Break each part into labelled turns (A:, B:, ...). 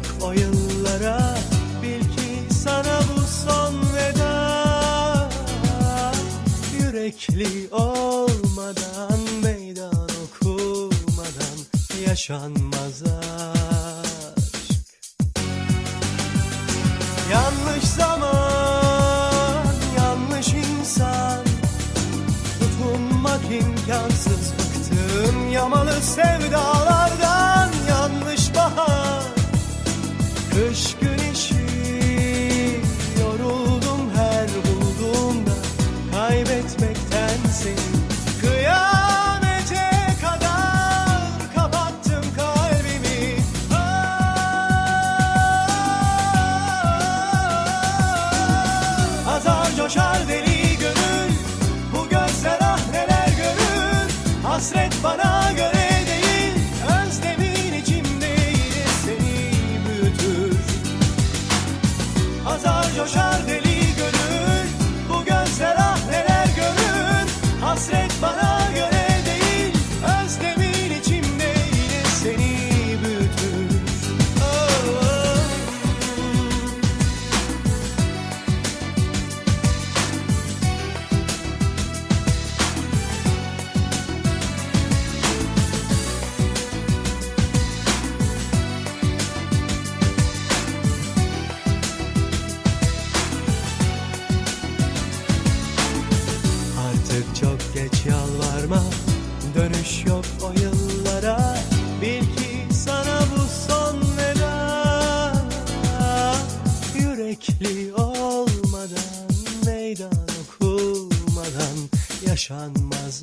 A: yok o yıllara. Bil ki sana bu son veda. Yürekli olmadan meydan okumadan Yaşanmaz aşk. Yanlış zaman, yanlış insan. Tutunmak imkansız Bıktım yamalı sevdalardan Kış güneşi Yoruldum her bulduğumda. Kaybetmekten seni Artık çok geç yalvarma. Dönüş yok o yıllara. Bil ki sana bu son veda. Yürekli olmadan Meydan okumadan Yaşanmaz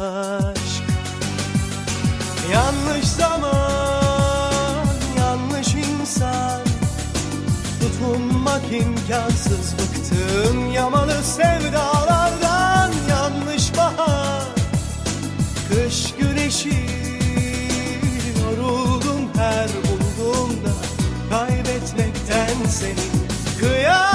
A: aşk. Yanlış zaman Tutunmak imkansız. Bıktım yamalı sevdalardan. Yanlış bahar Kış güneşi. Yoruldum her bulduğumda Kaybetmekten seni Kıyamete